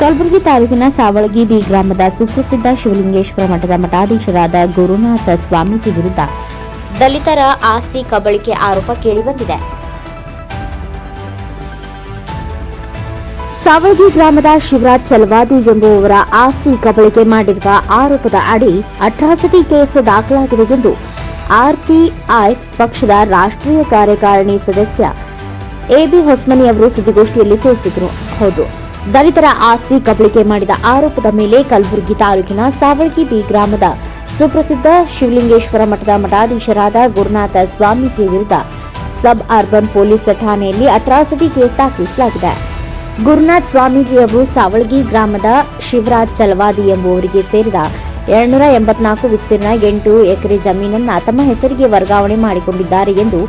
ಕಲಬುರಗಿ ತಾಲೂಕಿನ ಸಾವಳಗಿ ಬಿ ಗ್ರಾಮದ ಸುಪ್ರಸಿದ್ಧ ಶಿವಲಿಂಗೇಶ್ವರ ಮಠದ ಮಠಾಧೀಶರಾದ ಗುರುನಾಥ ಸ್ವಾಮೀಜಿ ವಿರುದ್ಧ ದಲಿತರ ಆಸ್ತಿ ಕಬಳಿಕೆ ಆರೋಪ ಕೇಳಿಬಂದಿದೆ. ಸಾವಳಗಿ ಗ್ರಾಮದ ಶಿವರಾಜ್ ಚಲವಾದಿ ಎಂಬುವವರ ಆಸ್ತಿ ಕಬಳಿಕೆ ಮಾಡಿರುವ ಆರೋಪದ ಅಡಿ ಅಟ್ರಾಸಿಟಿ ಕೇಸ್ ದಾಖಲಾಗಿದೆ ಎಂದು ಆರ್ಪಿಐ ಪಕ್ಷದ ರಾಷ್ಟ್ರೀಯ ಕಾರ್ಯಕಾರಿಣಿ ಸದಸ್ಯ ಎಬಿ ಹೊಸ್ಮನಿ ಅವರು ಸುದ್ದಿಗೋಷ್ಠಿಯಲ್ಲಿ ತಿಳಿಸಿದರು. ಹೌದು. ದಲಿತರ ಆಸ್ತಿ ಕಬಳಿಕೆ ಮಾಡಿದ ಆರೋಪದ ಮೇಲೆ ಕಲಬುರಗಿ ತಾಲೂಕಿನ ಸಾವಳಗಿ ಬಿ ಗ್ರಾಮದ ಸುಪ್ರಸಿದ್ಧ ಶಿವಲಿಂಗೇಶ್ವರ ಮಠದ ಮಠಾಧೀಶರಾದ ಗುರುನಾಥ ಸ್ವಾಮೀಜಿ ವಿರುದ್ಧ ಸಬ್ ಅರ್ಬನ್ ಪೊಲೀಸ್ ಠಾಣೆಯಲ್ಲಿ ಅಟ್ರಾಸಿಟಿ ಕೇಸ್ ದಾಖಲಿಸಲಾಗಿದೆ. ಗುರುನಾಥ್ ಸ್ವಾಮೀಜಿ ಅವರು ಸಾವಳಗಿ ಗ್ರಾಮದ ಶಿವರಾಜ್ ಚಲವಾದಿ ಎಂಬುವರಿಗೆ ಸೇರಿದ ಎರಡ್ನೂರ ಎಂಬತ್ನಾಲ್ಕು ವಿಸ್ತೀರ್ಣ ಎಂಟು ಎಕರೆ ಜಮೀನನ್ನ ತಮ್ಮ ಹೆಸರಿಗೆ ವರ್ಗಾವಣೆ ಮಾಡಿಕೊಂಡಿದ್ದಾರೆ ಎಂದು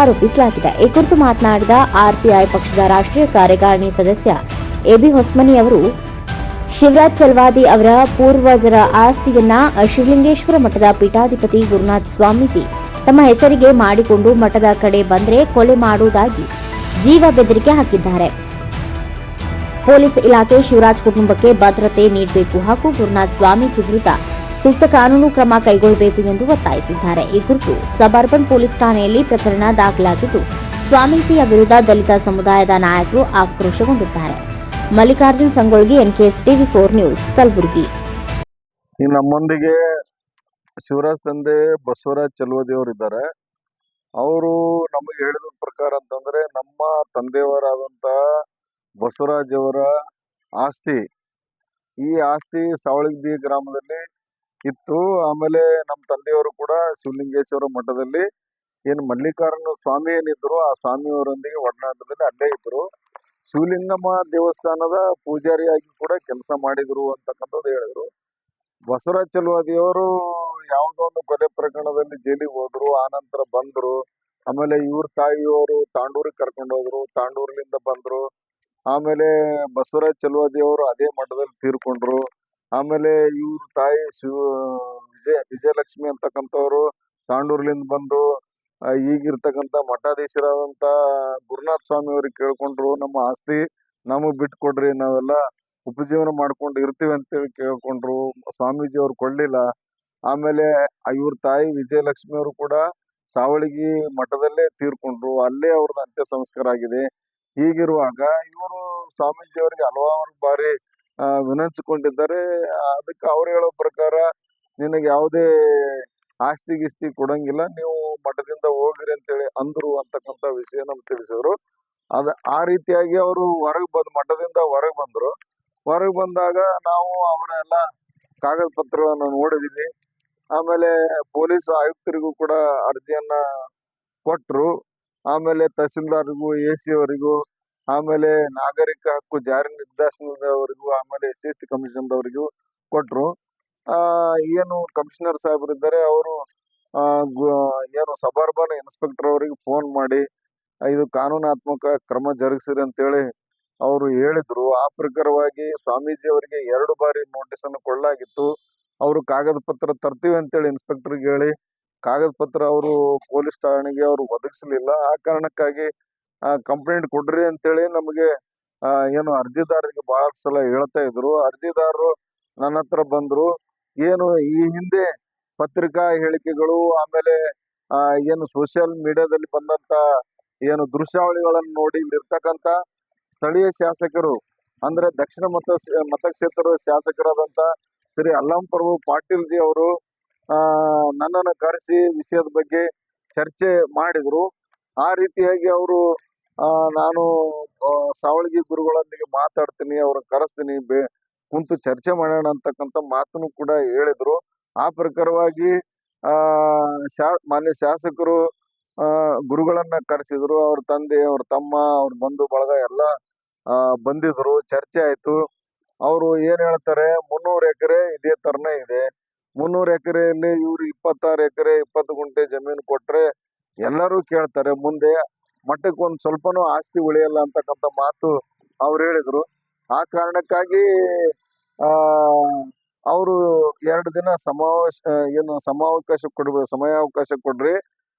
ಆರೋಪಿಸಲಾಗಿದೆ. ಈ ಕುರಿತು ಮಾತನಾಡಿದ ಆರ್ಪಿಐ ಪಕ್ಷದ ರಾಷ್ಟ್ರೀಯ ಕಾರ್ಯಕಾರಿಣಿ ಸದಸ್ಯ ಎಬಿ ಹೊಸ್ಮನಿ ಅವರು ಶಿವರಾಜ್ ಚಲ್ವಾದಿ ಅವರ ಪೂರ್ವಜರ ಆಸ್ತಿಯನ್ನ ಶಿವಲಿಂಗೇಶ್ವರ ಮಠದ ಪೀಠಾಧಿಪತಿ ಗುರುನಾಥ್ ಸ್ವಾಮೀಜಿ ತಮ್ಮ ಹೆಸರಿಗೆ ಮಾಡಿಕೊಂಡು ಮಠದ ಕಡೆ ಬಂದರೆ ಕೊಲೆ ಮಾಡುವುದಾಗಿ ಜೀವ ಬೆದರಿಕೆ ಹಾಕಿದ್ದಾರೆ. ಪೊಲೀಸ್ ಇಲಾಖೆ ಶಿವರಾಜ್ ಕುಟುಂಬಕ್ಕೆ ಭದ್ರತೆ ನೀಡಬೇಕು ಹಾಗೂ ಗುರುನಾಥ್ ಸ್ವಾಮೀಜಿ ವಿರುದ್ಧ ಸೂಕ್ತ ಕಾನೂನು ಕ್ರಮ ಕೈಗೊಳ್ಳಬೇಕು ಎಂದು ಒತ್ತಾಯಿಸಿದ್ದಾರೆ. ಈ ಕುರಿತು ಸಬರ್ಬನ್ ಪೊಲೀಸ್ ಠಾಣೆಯಲ್ಲಿ ಪ್ರಕರಣ ದಾಖಲಾಗಿದ್ದು, ಸ್ವಾಮೀಜಿಯ ವಿರುದ್ಧ ದಲಿತ ಸಮುದಾಯದ ನಾಯಕರು ಆಕ್ರೋಶಗೊಂಡಿದ್ದಾರೆ. Mallikarjun Sangolgi, NKS TV four news, Kalaburagi. ನಮ್ಮೊಂದಿಗೆ ಶಿವರಾಜ್ ತಂದೆ ಬಸವರಾಜ್ ಚಲುವದಿ ಅವರು ಇದ್ದಾರೆ. ಅವರು ನಮಗೆ ಹೇಳಿದ ಪ್ರಕಾರ ಅಂತಂದ್ರೆ ನಮ್ಮ ತಂದೆಯವರಾದಂತಹ ಬಸವರಾಜ್ ಅವರ ಆಸ್ತಿ. ಈ ಆಸ್ತಿ ಸಾವಳಗಿ ಗ್ರಾಮದಲ್ಲಿ ಇತ್ತು. ಆಮೇಲೆ ನಮ್ಮ ತಂದೆಯವರು ಕೂಡ ಶಿವಲಿಂಗೇಶ್ವರ ಮಠದಲ್ಲಿ, ಏನು ಮಲ್ಲಿಕಾರ್ಜುನ ಸ್ವಾಮಿ ಏನಿದ್ರು ಆ ಸ್ವಾಮಿಯವರೊಂದಿಗೆ ಒಡನಾಟದಲ್ಲಿ ಅಲ್ಲೇ ಇದ್ರು ಶಿವಲಿಂಗಮ್ಮ ದೇವಸ್ಥಾನದ ಪೂಜಾರಿಯಾಗಿ ಕೂಡ ಕೆಲಸ ಮಾಡಿದ್ರು ಅಂತಕ್ಕಂಥದ್ದು ಹೇಳಿದ್ರು. ಬಸವರಾಜ್ ಚಲುವಾದಿಯವರು ಯಾವುದೋ ಒಂದು ಕೊಲೆ ಪ್ರಕರಣದಲ್ಲಿ ಜೈಲಿಗೆ ಹೋದ್ರು ಆನಂತರ ಬಂದ್ರು. ಆಮೇಲೆ ಇವ್ರ ತಾಯಿಯವರು ತಾಂಡೂರಿಗೆ ಕರ್ಕೊಂಡು ಹೋದ್ರು, ತಾಂಡೂರ್ಲಿಂದ ಬಂದ್ರು. ಆಮೇಲೆ ಬಸವರಾಜ್ ಚಲುವಾದಿಯವರು ಅದೇ ಮಠದಲ್ಲಿ ತೀರ್ಕೊಂಡ್ರು. ಆಮೇಲೆ ಇವ್ರ ತಾಯಿ ಶಿವ, ವಿಜಯ, ವಿಜಯಲಕ್ಷ್ಮಿ ಅಂತಕ್ಕಂಥವ್ರು ತಾಂಡೂರ್ಲಿಂದ ಬಂದು ಈಗಿರ್ತಕ್ಕಂಥ ಮಠಾಧೀಶರಾದಂತ ಗುರುನಾಥ ಸ್ವಾಮಿ ಅವ್ರಿಗೆ ಕೇಳ್ಕೊಂಡ್ರು, ನಮ್ಮ ಆಸ್ತಿ ನಮಗ್ ಬಿಟ್ಕೊಡ್ರಿ, ನಾವೆಲ್ಲ ಉಪಜೀವನ ಮಾಡ್ಕೊಂಡು ಇರ್ತೀವಿ ಅಂತೇಳಿ ಕೇಳ್ಕೊಂಡ್ರು. ಸ್ವಾಮೀಜಿ ಅವ್ರು ಕೊಡ್ಲಿಲ್ಲ. ಆಮೇಲೆ ಇವ್ರ ತಾಯಿ ವಿಜಯಲಕ್ಷ್ಮಿ ಅವರು ಕೂಡ ಸಾವಳಿಗಿ ಮಠದಲ್ಲೇ ತೀರ್ಕೊಂಡ್ರು. ಅಲ್ಲೇ ಅವ್ರದ್ದು ಅಂತ್ಯ ಸಂಸ್ಕಾರ ಆಗಿದೆ. ಹೀಗಿರುವಾಗ ಇವರು ಸ್ವಾಮೀಜಿ ಅವರಿಗೆ ಹಲವಾರು ಬಾರಿ ವಿನಂತಿಸಿಕೊಂಡಿದ್ದಾರೆ. ಅದಕ್ಕೆ ಅವ್ರು ಹೇಳೋ ಪ್ರಕಾರ, ನಿನಗೆ ಯಾವುದೇ ಆಸ್ತಿ ಗಿಸ್ತಿ ಕೊಡಂಗಿಲ್ಲ. ನೀವು ಮಠದಿಂದ ಹೋಗ್ರಿ ಅಂತೇಳಿ ಅಂದ್ರು ಅಂತಕ್ಕಂಥ ವಿಷಯ ನಮ್ಗೆ ತಿಳಿಸಿದ್ರು. ಅದ ಆ ರೀತಿಯಾಗಿ ಅವರು ಹೊರಗೆ ಬಂದ್ ಮಠದಿಂದ ಹೊರಗೆ ಬಂದ್ರು. ಹೊರಗೆ ಬಂದಾಗ ನಾವು ಅವರ ಎಲ್ಲ ಕಾಗದ ಪತ್ರವನ್ನು ನೋಡಿದೀವಿ. ಆಮೇಲೆ ಪೊಲೀಸ್ ಆಯುಕ್ತರಿಗೂ ಕೂಡ ಅರ್ಜಿಯನ್ನ ಕೊಟ್ರು. ಆಮೇಲೆ ತಹಸೀಲ್ದಾರ್ಗೂ, ಎ ಸಿ ಆಮೇಲೆ ನಾಗರಿಕ ಹಕ್ಕು ಜಾರಿ ನಿರ್ದೇಶನದವರಿಗೂ, ಆಮೇಲೆ ಎಸ್ ಎಸ್ ಟಿ ಕಮಿಷನ್ದವರಿಗೂ ಕೊಟ್ರು. ಆ, ಏನು ಕಮಿಷನರ್ ಸಾಹೇಬರಿದ್ದಾರೆ, ಅವರು ಏನು ಸಬರ್ಬನ್ ಇನ್ಸ್ಪೆಕ್ಟರ್ ಅವರಿಗೆ ಫೋನ್ ಮಾಡಿ ಇದು ಕಾನೂನಾತ್ಮಕ ಕ್ರಮ ಜರುಗಿಸಿರಿ ಅಂತೇಳಿ ಅವರು ಹೇಳಿದ್ರು. ಆ ಪ್ರಕಾರವಾಗಿ ಸ್ವಾಮೀಜಿ ಅವರಿಗೆ ಎರಡು ಬಾರಿ ನೋಟಿಸ್ ಅನ್ನು ಕೊಡಲಾಗಿತ್ತು. ಅವರು ಕಾಗದ ಪತ್ರ ತರ್ತೀವಿ ಅಂತೇಳಿ ಇನ್ಸ್ಪೆಕ್ಟರ್ಗೆ ಹೇಳಿ, ಕಾಗದ ಪತ್ರ ಅವರು ಪೊಲೀಸ್ ಠಾಣೆಗೆ ಅವರು ಒದಗಿಸಲಿಲ್ಲ. ಆ ಕಾರಣಕ್ಕಾಗಿ ಕಂಪ್ಲೇಂಟ್ ಕೊಡ್ರಿ ಅಂತೇಳಿ ನಮಗೆ ಏನು ಅರ್ಜಿದಾರರಿಗೆ ಬಹಳ ಸಲ ಹೇಳ್ತಾ ಇದ್ರು. ಅರ್ಜಿದಾರರು ನನ್ನ ಹತ್ರ ಬಂದ್ರು, ಏನು ಈ ಹಿಂದೆ ಪತ್ರಿಕಾ ಹೇಳಿಕೆಗಳು, ಆಮೇಲೆ ಏನು ಸೋಷಿಯಲ್ ಮೀಡಿಯಾದಲ್ಲಿ ಬಂದಂತ ಏನು ದೃಶ್ಯಾವಳಿಗಳನ್ನು ನೋಡಿ ಇಲ್ಲಿರ್ತಕ್ಕಂಥ ಸ್ಥಳೀಯ ಶಾಸಕರು, ಅಂದ್ರೆ ದಕ್ಷಿಣ ಮತ, ಮತಕ್ಷೇತ್ರದ ಶಾಸಕರಾದಂತ ಶ್ರೀ ಅಲ್ಲಂ ಪ್ರಭು ಪಾಟೀಲ್ ಜಿ ಅವರು ನನ್ನನ್ನು ಕರೆಸಿ ವಿಷಯದ ಬಗ್ಗೆ ಚರ್ಚೆ ಮಾಡಿದ್ರು. ಆ ರೀತಿಯಾಗಿ ಅವರು ನಾನು ಸಾವಳಗಿ ಗುರುಗಳೊಂದಿಗೆ ಮಾತಾಡ್ತೀನಿ, ಅವ್ರನ್ನ ಕರೆಸ್ತೀನಿ, ಬೇ, ಕುಂತು ಚರ್ಚೆ ಮಾಡೋಣ ಅಂತಕ್ಕಂಥ ಮಾತನ್ನು ಕೂಡ ಹೇಳಿದ್ರು. ಆ ಪ್ರಕಾರವಾಗಿ, ಆ, ಶಾ, ಮಾನ್ಯ ಶಾಸಕರು ಗುರುಗಳನ್ನ ಕರೆಸಿದ್ರು, ಅವ್ರ ತಂದೆ, ಅವ್ರ ತಮ್ಮ, ಅವ್ರ ಬಂಧು ಬಳಗ ಎಲ್ಲ ಬಂದಿದ್ರು, ಚರ್ಚೆ ಆಯ್ತು. ಅವರು ಏನ್ ಹೇಳ್ತಾರೆ, ಮುನ್ನೂರು ಎಕರೆ ಇದೇ ತರನೇ ಇದೆ. ಮುನ್ನೂರು ಎಕರೆಯಲ್ಲಿ ಇವ್ರು ಇಪ್ಪತ್ತಾರು ಎಕರೆ, ಇಪ್ಪತ್ತು ಗುಂಟೆ ಜಮೀನು ಕೊಟ್ರೆ ಎಲ್ಲರೂ ಕೇಳ್ತಾರೆ, ಮುಂದೆ ಮಠಕ್ಕೆ ಒಂದು ಸ್ವಲ್ಪನೂ ಆಸ್ತಿ ಉಳಿಯಲ್ಲ ಅಂತಕ್ಕಂಥ ಮಾತು ಅವ್ರು ಹೇಳಿದ್ರು. ಆ ಕಾರಣಕ್ಕಾಗಿ, ಆ ಅವರು ಎರಡು ದಿನ ಸಮಾವೇಶ ಏನು ಸಮಾವಕಾಶ ಕೊಡ್ಬೇಕು ಸಮಯಾವಕಾಶ ಕೊಡ್ರಿ.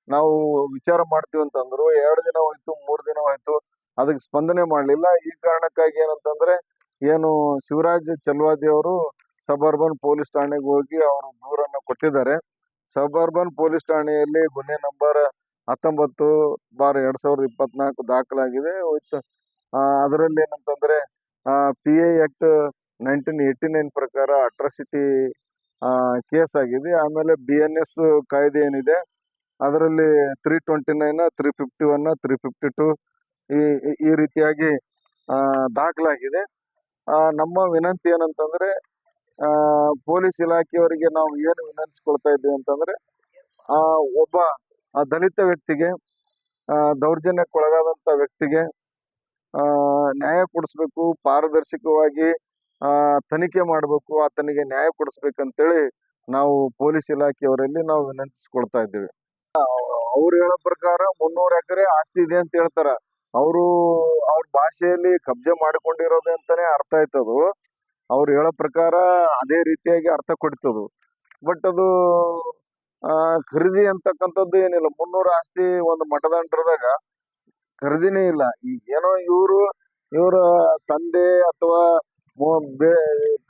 ನಾವು ವಿಚಾರ ಮಾಡ್ತೀವಿ ಅಂತಂದ್ರು, ಎರಡು ದಿನ ಹೋಯ್ತು, ಮೂರ್ ದಿನ ಹೋಯ್ತು, ಅದಕ್ಕೆ ಸ್ಪಂದನೆ ಮಾಡ್ಲಿಲ್ಲ. ಈ ಕಾರಣಕ್ಕಾಗಿ ಏನಂತಂದ್ರೆ, ಏನು ಶಿವರಾಜ್ ಚಲ್ವಾದಿ ಅವರು ಸಬರ್ಬನ್ ಪೊಲೀಸ್ ಠಾಣೆಗೆ ಹೋಗಿ ಅವರು ದೂರನ್ನು ಕೊಟ್ಟಿದ್ದಾರೆ. ಸಬರ್ಬನ್ ಪೊಲೀಸ್ ಠಾಣೆಯಲ್ಲಿ ಗುನ್ನೆ ನಂಬರ್ ಹತ್ತೊಂಬತ್ತು ಬಾರ್ ಎರಡ್ ಸಾವಿರದ ಇಪ್ಪತ್ನಾಲ್ಕು ದಾಖಲಾಗಿದೆ. ಅದರಲ್ಲಿ ಏನಂತಂದ್ರೆ P A act nineteen eighty nine ಪ್ರಕಾರ ಅಟ್ರಾಸಿಟಿ ಕೇಸ್ ಆಗಿದೆ. ಆಮೇಲೆ ಬಿ ಎನ್ ಎಸ್ ಕಾಯ್ದೆ ಏನಿದೆ ಅದರಲ್ಲಿ three twenty nine three fifty one three fifty two ಈ ಈ- ರೀತಿಯಾಗಿ ದಾಖಲಾಗಿದೆ. ನಮ್ಮ ವಿನಂತಿ ಏನಂತಂದ್ರೆ ಪೊಲೀಸ್ ಇಲಾಖೆಯವರಿಗೆ ನಾವು ಏನು ವಿನಂತಿಸ್ಕೊಳ್ತಾ ಇದ್ದೀವಿ ಅಂತಂದ್ರೆ ಆ ಒಬ್ಬ ದಲಿತ ವ್ಯಕ್ತಿಗೆ ಆ, ದೌರ್ಜನ್ಯಕ್ಕೊಳಗಾದಂತ ವ್ಯಕ್ತಿಗೆ ನ್ಯಾಯ ಕೊಡಿಸ್ಬೇಕು ಪಾರದರ್ಶಕವಾಗಿ ತನಿಖೆ ಮಾಡಬೇಕು, ಆತನಿಗೆ ನ್ಯಾಯ ಕೊಡಿಸ್ಬೇಕಂತೇಳಿ ನಾವು ಪೊಲೀಸ್ ಇಲಾಖೆಯವರಲ್ಲಿ ನಾವು ವಿನಂತಿಸ್ಕೊಳ್ತಾ ಇದ್ದೀವಿ. ಅವ್ರು ಹೇಳೋ ಪ್ರಕಾರ ಮುನ್ನೂರು ಎಕರೆ ಆಸ್ತಿ ಇದೆ ಅಂತ ಹೇಳ್ತಾರ. ಅವರು ಅವ್ರ ಭಾಷೆಯಲ್ಲಿ ಕಬ್ಜೆ ಮಾಡಿಕೊಂಡಿರೋದೆ ಅಂತಾನೆ ಅರ್ಥ ಆಯ್ತದು. ಅವ್ರು ಹೇಳೋ ಪ್ರಕಾರ ಅದೇ ರೀತಿಯಾಗಿ ಅರ್ಥ ಕೊಡ್ತದು. ಬಟ್ ಅದು, ಆ, ಖರೀದಿ ಅಂತಕ್ಕಂಥದ್ದು ಏನಿಲ್ಲ. ಮುನ್ನೂರು ಆಸ್ತಿ ಒಂದು ಮಠದಂಟ್ರದಾಗ ಖರೀದಿನೇ ಇಲ್ಲ. ಈಗ ಏನೋ ಇವರು, ಇವರ ತಂದೆ ಅಥವಾ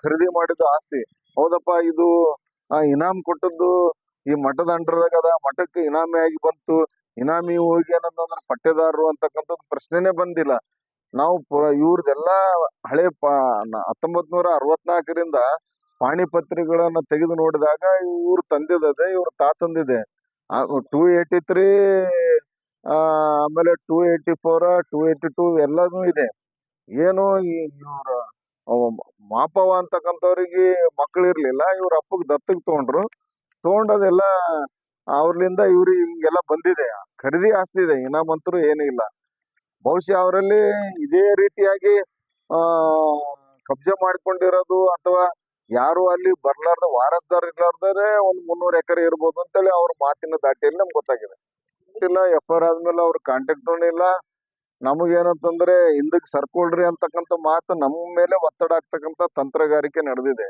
ಖರೀದಿ ಮಾಡಿದ ಆಸ್ತಿ. ಹೌದಪ್ಪ, ಇದು ಇನಾಮ್ ಕೊಟ್ಟದ್ದು ಈ ಮಠದ ಅಂಡ್ರದಾಗ ಅದ. ಮಠಕ್ಕೆ ಇನಾಮಿ ಆಗಿ ಬಂತು. ಇನಾಮಿ ಹೋಗಿ ಏನಂತಂದ್ರೆ ಪಟ್ಟೆದಾರರು ಅಂತಕ್ಕಂಥದ್ದು ಪ್ರಶ್ನೆನೇ ಬಂದಿಲ್ಲ. ನಾವು ಇವ್ರದೆಲ್ಲ ಹಳೆ ಪ ಹತ್ತೊಂಬತ್ ನೂರ ಅರವತ್ನಾಲ್ಕರಿಂದ ಪಾಣಿಪತ್ರಿಗಳನ್ನ ತೆಗೆದು ನೋಡಿದಾಗ ಇವ್ರ ತಂದಿದೆ ಇವ್ರ ತಾತಂದಿದೆ ಟೂ ಏಯ್ಟಿ ತ್ರೀ ಆಮೇಲೆ two eighty four two eighty two ಎಲ್ಲದೂ ಇದೆ. ಏನು ಇವ್ರ ಮಾಪವ ಅಂತಕ್ಕಂಥವ್ರಿಗೆ ಮಕ್ಳು ಇರ್ಲಿಲ್ಲ, ಇವ್ರ ಅಪ್ಪಗೆ ದತ್ತಕ್ ತಗೊಂಡ್ರು. ತಗೊಂಡದೆಲ್ಲ ಅವ್ರಲಿಂದ ಇವ್ರಿಗೆ ಹಿಂಗೆಲ್ಲ ಬಂದಿದೆ. ಖರೀದಿ ಆಸ್ತಿ ಇದೆ ಇನಾಮಂತರು ಏನೂ ಇಲ್ಲ. ಬಹುಶಃ ಅವರಲ್ಲಿ ಇದೇ ರೀತಿಯಾಗಿ, ಆ, ಕಬ್ಜೆ ಮಾಡ್ಕೊಂಡಿರೋದು ಅಥವಾ ಯಾರು ಅಲ್ಲಿ ಬರ್ಲಾರ್ದ, ವಾರಸ್ದಾರ ಇರ್ಲಾರ್ದರೆ ಒಂದ್ ಮುನ್ನೂರು ಎಕರೆ ಇರ್ಬೋದು ಅಂತೇಳಿ ಅವ್ರ ಮಾತಿನ ದಾಟಿಯಲ್ಲಿ ನಮ್ಗೆ ಗೊತ್ತಾಗಿದೆ. ಇಲ್ಲ ಎಫ್ ಆರ್ ಆದ್ಮೇಲೆ ಅವ್ರ ಕಾಂಟ್ಯಾಕ್ಟ್ ಇಲ್ಲ. ನಮಗೇನಂತಂದ್ರೆ ಹಿಂದಕ್ ಸರ್ಕೊಳ್ರಿ ಅಂತಕ್ಕಂಥ ಮಾತು ನಮ್ಮ ಮೇಲೆ ಒತ್ತಡ ಆಗ್ತಕ್ಕಂಥ ತಂತ್ರಗಾರಿಕೆ ನಡೆದಿದೆ.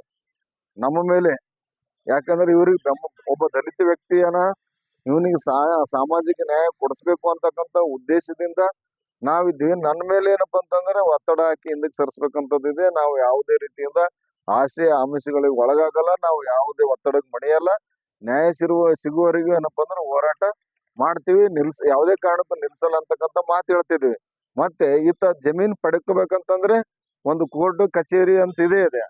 ನಮ್ಮ ಮೇಲೆ. ಯಾಕಂದ್ರೆ ಇವ್ರಿಗೆ ಬೆಂಬ ಒಬ್ಬ ದಲಿತ ವ್ಯಕ್ತಿಯನ್ನ ಇವನಿಗೆ ಸಾಮಾಜಿಕ ನ್ಯಾಯ ಕೊಡಿಸ್ಬೇಕು ಅಂತಕ್ಕಂಥ ಉದ್ದೇಶದಿಂದ ನಾವಿದ್ವಿ ನನ್ನ ಮೇಲೆ ಏನಪ್ಪ ಅಂತಂದ್ರೆ ಒತ್ತಡ ಹಾಕಿ ಹಿಂದಕ್ಕೆ ಸರಿಸ್ಬೇಕಂತದ್ದಿದೆ ನಾವು ಯಾವುದೇ ರೀತಿಯಿಂದ ಆಸೆ, ಆಮಿಷಗಳಿಗೆ ಒಳಗಾಗಲ್ಲ. ನಾವು ಯಾವುದೇ ಒತ್ತಡಕ್ಕೆ ಮಣಿಯಲ್ಲ. ನ್ಯಾಯ ಸಿರುವ, ಸಿಗುವವರೆಗೂ ಏನಪ್ಪ ಅಂದ್ರೆ ಹೋರಾಟ ಮಾಡ್ತೀವಿ, ನಿಲ್ಸ, ಯಾವುದೇ ಕಾರಣಕ್ಕೂ ನಿಲ್ಸಲ್ಲ ಅಂತಕ್ಕಂತ ಮಾತು ಹೇಳ್ತಿದ್ವಿ. ಮತ್ತೆ ಈತ ಜಮೀನ್ ಪಡ್ಕೋಬೇಕಂತಂದ್ರೆ ಒಂದು ಕೋರ್ಟ್, ಕಚೇರಿ ಅಂತ ಇದೆ. ಇದೆ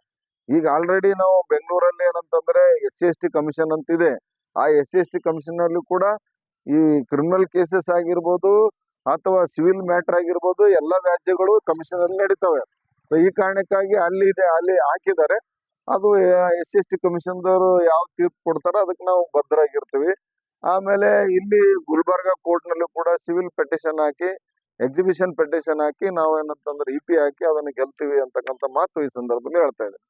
ಈಗ ಆಲ್ರೆಡಿ ನಾವು ಬೆಂಗಳೂರಲ್ಲಿ ಏನಂತಂದ್ರೆ S C, S T commission ಅಂತ ಇದೆ ಆ S C, S T commission ಅಲ್ಲಿ ಕೂಡ ಈ ಕ್ರಿಮಿನಲ್ ಕೇಸಸ್ ಆಗಿರ್ಬೋದು ಅಥವಾ ಸಿವಿಲ್ ಮ್ಯಾಟರ್ ಆಗಿರ್ಬೋದು ಎಲ್ಲ ವ್ಯಾಜ್ಯಗಳು ಕಮಿಷನ್ ಅಲ್ಲಿ ನಡೀತವೆ ಈ ಕಾರಣಕ್ಕಾಗಿ ಅಲ್ಲಿ ಇದೆ, ಅಲ್ಲಿ ಹಾಕಿದ್ದಾರೆ. ಅದು ಎಸ್ ಸಿ, ಎಸ್ ಟಿ ಕಮಿಷನ್ದವರು ಯಾವ ತೀರ್ಪು ಕೊಡ್ತಾರೋ ಅದಕ್ಕೆ ನಾವು ಭದ್ರಾಗಿರ್ತೀವಿ ಆಮೇಲೆ ಇಲ್ಲಿ ಗುಲ್ಬರ್ಗ ಕೋರ್ಟ್ ನಲ್ಲೂ ಕೂಡ ಸಿವಿಲ್ ಪೆಟಿಷನ್ ಹಾಕಿ, ಎಕ್ಸಿಬಿಷನ್ ಪೆಟಿಷನ್ ಹಾಕಿ ನಾವು ಏನಂತಂದ್ರೆ ಇ ಪಿ ಹಾಕಿ ಅದನ್ನ ಗೆಲ್ತೀವಿ ಅಂತಕ್ಕಂಥ ಮಾತು ಈ ಸಂದರ್ಭದಲ್ಲಿ ಹೇಳ್ತಾ ಇದ್ದೀನಿ